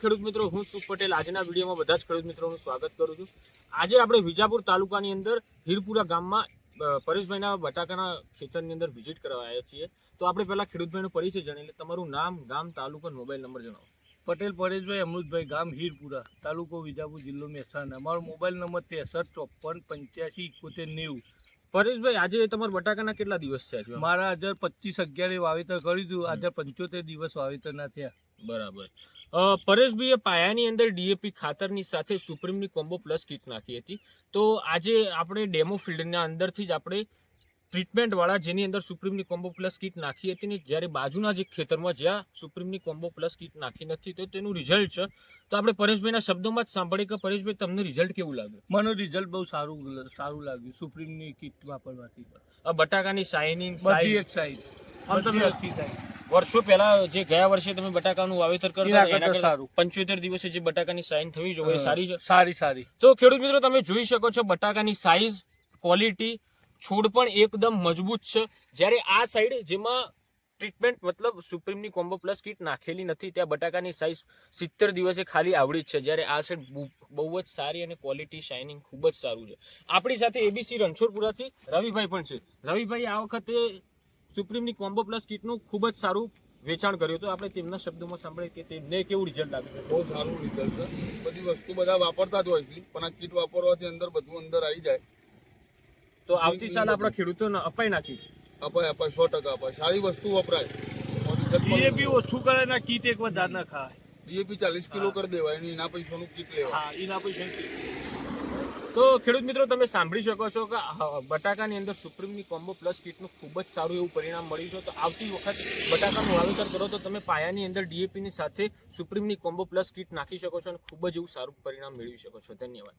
ખેડૂત મિત્રો હું સુખ પટેલ. આજના વિડીયોમાં બધા જ ખેડૂત મિત્રોનું સ્વાગત કરું છું. આજે આપણે વિજાપુર તાલુકાની અંદર હીરપુરા ગામમાં પરેશભાઈના બટાકાના ખેતરની અંદર વિઝિટ કરવા આવ્યા છીએ. તો આપણે પહેલા ખેડૂતભાઈનો પરિચય જાણી લે તમારું નામ ગામ તાલુકો મોબાઈલ નંબર જણાવો. પટેલ પરેશભાઈ અમૃતભાઈ ગામ હીરપુરા તાલુકો વિજાપુર જિલ્લો મહેસાણા. અમારો મોબાઈલ નંબર ત્રેસઠ ચોપન પંચ્યાસી ઇકોતેર નેવું. પરેશભાઈ આજે તમારા બટાકાના કેટલા દિવસ થયા છે? મારા હજાર પચીસ અગિયારે વાવેતર કર્યું હતું. આજે પંચોતેર દિવસ વાવેતરના થયા. બરાબર. પરેશભાઈએ પાયાની અંદર ડીએપી ખાતરની સાથે સુપ્રીમની કોમ્બો પ્લસ કીટ નાખી હતી. તો આજે આપણે ડેમો ફિલ્ડના અંદરથી જ આપણે ટ્રીટમેન્ટ વાળા જેની અંદર સુપ્રીમની કોમ્બો પ્લસ કીટ નાખી હતી ને જ્યારે બાજુના જે ખેતરમાં જ્યાં સુપ્રીમની કોમ્બો પ્લસ કીટ નાખી નથી તો તેનું રિઝલ્ટ છે. તો આપણે પરેશભાઈના શબ્દોમાં જ સાંભળીએ કે પરેશભાઈ તમને રિઝલ્ટ કેવું લાગ્યું? મને રિઝલ્ટ બહુ સારું સારું લાગ્યું સુપ્રીમની કીટ વાપરવાથી. આ બટાકાની શાઇનિંગ બધી એક સાઈડ વર્ષો પહેલા જે ગયા વર્ષે તમે બટાકાનું વાવેતર કરતા એના કરતાં કરતાં પંચોતેર દિવસે જે બટાકાની સાઇન થવી જોઈએ સારી છે સારી સારી. તો ખેડૂત મિત્રો તમે જોઈ શકો છો બટાકાની સાઈઝ ક્વોલિટી છોડ પણ એકદમ મજબૂત છે. જ્યારે આ સાઈડ જેમાં ટ્રીટમેન્ટ મતલબ સુપ્રીમની કોમ્બો પ્લસ કીટ નાખેલી નથી ત્યાં બટાકાની સાઈઝ સિત્તેર દિવસે ખાલી આવડી જ છે. જ્યારે આ સાઈડ બહુ- બહુ જ સારી અને ક્વોલિટી શાઇનિંગ ખૂબ જ સારું છે. આપણી સાથે એબીસી રણછોડપુરાથી રવિભાઈ પણ છે. રવિભાઈ આ વખતે સુપ્રીમની કોમ્બો પ્લસ કીટનું ખૂબ જ સારું વેચાણ કર્યું હતું. આપણે તેમના શબ્દોમાં સાંભળીએ કે તેમને કેવું રિઝલ્ટ લાગ્યું બહુ સારું રિઝલ્ટ છે. બધી વસ્તુ બધા વાપરતા જ હોય છે પણ આ કીટ વાપરવાથી અંદર બધું અંદર આવી જાય. તો આવતી સાલ આપણા ખેડૂતોને અપાઈ નાખી અપાય અપાય સો ટકા અપાય. સારી વસ્તુ વપરાય. ડીએપી ઓછું કરે ના કીટ એક વધારે ના ખાય. ડીએપી ચાલીસ કિલો કરી દેવાય એના પૈસાનું કીટ લેવાય. હા એના પૈસા તો ખેડૂત મિત્રો, તમે સાંભળી શકો છો કે બટાકાની અંદર સુપ્રીમની કોમ્બો પ્લસ કીટનું ખૂબ જ સારું એવું પરિણામ મળ્યું છે. તો આવતી વખત બટાકાનું વાવેતર કરો તો તમે પાયાની અંદર ડીએપીની સાથે સુપ્રીમની કોમ્બો પ્લસ કીટ નાખી શકો છો અને ખૂબ જ એવું સારું પરિણામ મેળવી શકો છો. ધન્યવાદ.